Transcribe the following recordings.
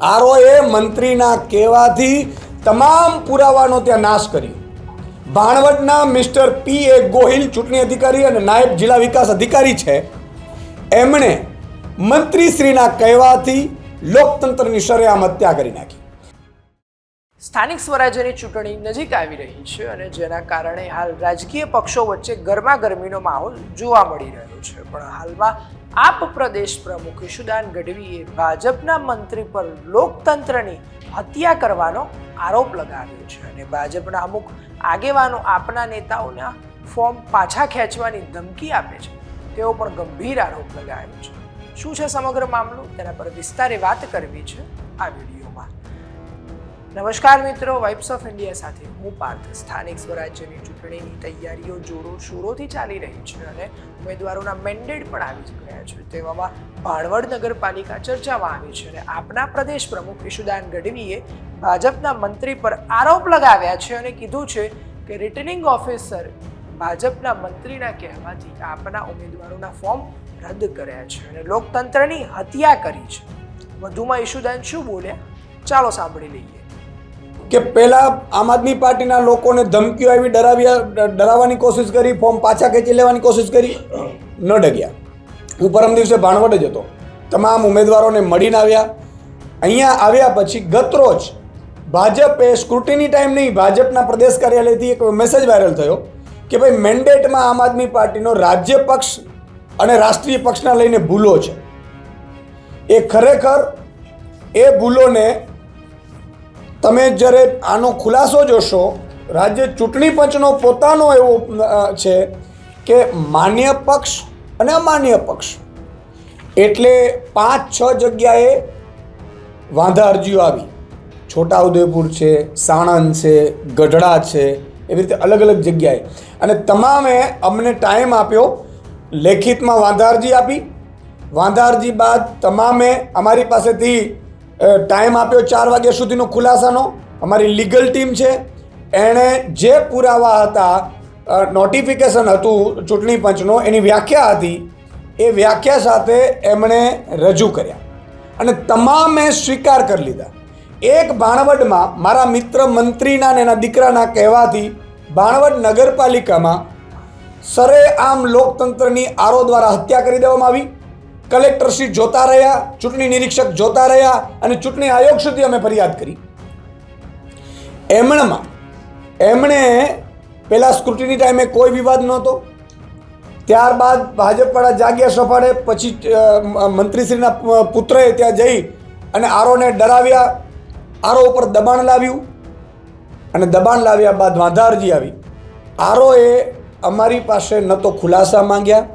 આરોએ મંત્રીના કહેવાથી તમામ પુરાવાનો ત્યાં નાશ કર્યો. ભાણવડના મિસ્ટર પી એ ગોહિલ ચૂંટણી અધિકારી અને નાયબ જિલ્લા વિકાસ અધિકારી છે. એમણે મંત્રીશ્રીના કહેવાથી લોકતંત્રની શરેઆમ હત્યા કરી નાખી. સ્થાનિક સ્વરાજ્યની ચૂંટણી નજીક આવી રહી છે અને જેના કારણે હાલ રાજકીય પક્ષો વચ્ચે ગરમાગરમીનો માહોલ જોવા મળી રહ્યો છે. પણ હાલમાં આપ પ્રદેશ પ્રમુખ ઈશુદાન ગઢવીએ ભાજપના મંત્રી પર લોકતંત્રની હત્યા કરવાનો આરોપ લગાવ્યો છે અને ભાજપના અમુક આગેવાનો આપના નેતાઓના ફોર્મ પાછા ખેંચવાની ધમકી આપે છે. તેઓ પણ ગંભીર આરોપ લગાવ્યો છે. શું છે સમગ્ર મામલો? તેના પર વિસ્તારે વાત કરવી છે આ વિડીયોમાં. નમસ્કાર મિત્રો વાઇબ્સ ઓફ ઇન્ડિયા સાથે હું પાર્થ, સ્થાનિક સ્વરાજ્યની ચૂંટણીની તૈયારીઓ જોરો શોરોથી ચાલી રહી છે અને ઉમેદવારોના મેન્ડેટ પણ આવી ગયા છે. તેવામાં ભાણવડ નગરપાલિકા ચર્ચામાં આવી છે અને આપના પ્રદેશ પ્રમુખ ઈશુદાન ગઢવીએ ભાજપના મંત્રી પર આરોપ લગાવ્યા છે અને કીધું છે કે રિટર્નિંગ ઓફિસર ભાજપના મંત્રીના કહેવાથી આપના ઉમેદવારોના ફોર્મ રદ કર્યા છે અને લોકતંત્રની હત્યા કરી છે. વધુમાં ઈશુદાન શું બોલ્યા? ચાલો સાંભળી લઈએ. કે પહેલાં આમ આદમી પાર્ટીના લોકોને ધમકીઓ આવી ડરાવ્યા, ડરાવવાની કોશિશ કરી, ફોર્મ પાછા ખેંચી લેવાની કોશિશ કરી, ન ડગ્યા. હું પરમ દિવસે ભાણવડ જ હતો. તમામ ઉમેદવારોને મળીને આવ્યા. અહીંયા આવ્યા પછી ગતરોજ ભાજપે સ્ક્રુટિની ટાઈમ નહીં, ભાજપના પ્રદેશ કાર્યાલયથી એક મેસેજ વાયરલ થયો કે ભાઈ મેન્ડેટમાં આમ આદમી પાર્ટીનો રાજ્ય પક્ષ અને રાષ્ટ્રીય પક્ષના લઈને ભૂલો છે. એ ખરેખર એ ભૂલોને તમે જ્યારે આનો ખુલાસો જોશો, રાજ્ય ચૂંટણી પંચનો પોતાનો એવો છે કે માન્ય પક્ષ અને અમાન્ય પક્ષ. એટલે પાંચ, છ જગ્યાએ વાંધા અરજીઓ આવી. છોટાઉદેપુર છે, સાણંદ છે, ગઢડા છે, એવી રીતે અલગ અલગ જગ્યાએ. અને તમામે અમને ટાઈમ આપ્યો, લેખિતમાં વાંધા અરજી આપી. વાંધા અરજી બાદ તમામે અમારી પાસેથી ટાઈમ આપ્યો ચાર વાગ્યા સુધીનો ખુલાસાનો. અમારી લીગલ ટીમ છે. એણે જે પુરાવા હતા નોટિફિકેશન હતું ચૂંટણી પંચનો, એની વ્યાખ્યા હતી, એ વ્યાખ્યા સાથે એમણે રજૂ કર્યા. અને તમામે સ્વીકાર કરી લીધા. એક ભાણવડમાં મારા મિત્ર મંત્રીના ને એના દીકરાના કહેવાથી ભાણવડ નગરપાલિકામાં સરેઆમ લોકતંત્રની આરો દ્વારા હત્યા કરી દેવામાં આવી. કલેક્ટરશ્રી જોતા રહ્યા, ચૂંટણી નિરીક્ષક જોતા રહ્યા અને ચૂંટણી આયોગ સુધી અમે ફરિયાદ કરી. એમણમાં, એમણે પહેલાં સ્ક્રુટિની ટાઈમે કોઈ વિવાદ નહોતો. ત્યારબાદ ભાજપવાળા જાગ્યા સફાળે, પછી મંત્રીશ્રીના પુત્રએ ત્યાં જઈ અને આરોને ડરાવ્યા. આરો ઉપર દબાણ લાવ્યું અને દબાણ લાવ્યા બાદ વાંધા અરજી આવી. આરોએ અમારી પાસે ન તો ખુલાસા માંગ્યા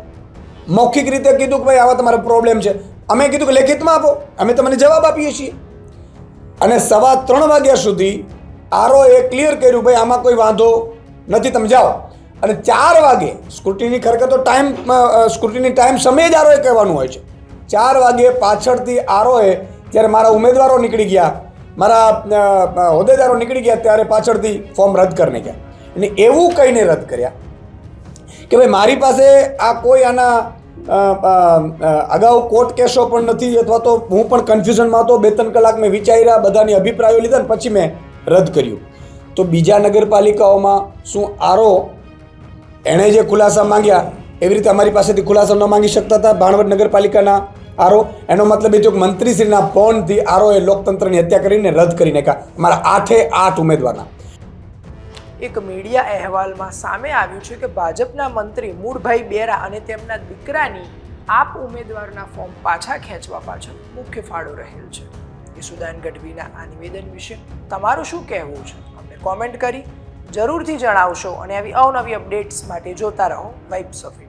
મૌખિક રીતે કીધું કે ભાઈ, આવા તમારે પ્રોબ્લેમ છે. અમે કીધું કે લેખિતમાં આપો. અમે તમને જવાબ આપીએ છીએ. અને સવા ત્રણ વાગ્યા સુધી આરોએ ક્લિયર કર્યું, ભાઈ, આમાં કોઈ વાંધો નથી, તમે જાઓ. અને ચાર વાગે સ્કૂટીની ખરેખર તો ટાઈમ સ્કૂટીની ટાઈમ સમય જ આરોએ કહેવાનું હોય છે. ચાર વાગે પાછળથી આરોએ જ્યારે મારા ઉમેદવારો નીકળી ગયા, મારા હોદ્દેદારો નીકળી ગયા, ત્યારે પાછળથી ફોર્મ રદ કરીને ગયા. અને એવું કહીને રદ કર્યા. કે ભાઈ, મારી પાસે આ કોઈ આના અગાઉ કોર્ટ કેસો પણ નથી, અથવા તો હું પણ કન્ફ્યુઝનમાં હતો. બે ત્રણ કલાક મેં વિચાર્યા, બધાની અભિપ્રાયો લીધા ને પછી મેં રદ કર્યું. તો બીજા નગરપાલિકાઓમાં શું આરો એણે જે ખુલાસા માંગ્યા, એવી રીતે અમારી પાસેથી ખુલાસા ન માંગી શકતા હતા. ભાણવડ નગરપાલિકાના આરો, એનો મતલબ એ થયો કે મંત્રીશ્રીના ફોનથી આરોએ લોકતંત્રની હત્યા કરીને રદ કરી નાખ્યા. અમારા આઠે આઠ ઉમેદવારના. એક મીડિયા અહેવાલમાં સામે આવ્યું છે કે ભાજપના મંત્રી મૂળભાઈ બેરા અને તેમના દીકરાની આપ ઉમેદવારના ફોર્મ પાછા ખેંચવા પાછળ મુખ્ય ફાળો રહેલ છે. યશુદાન ગઢવીના આ નિવેદન વિશે તમારું શું કહેવું છે? અમને કોમેન્ટ કરી જરૂરથી જણાવશો અને આવી અવનવી અપડેટ્સ માટે જોતા રહો વાઇબ્સ ઓફ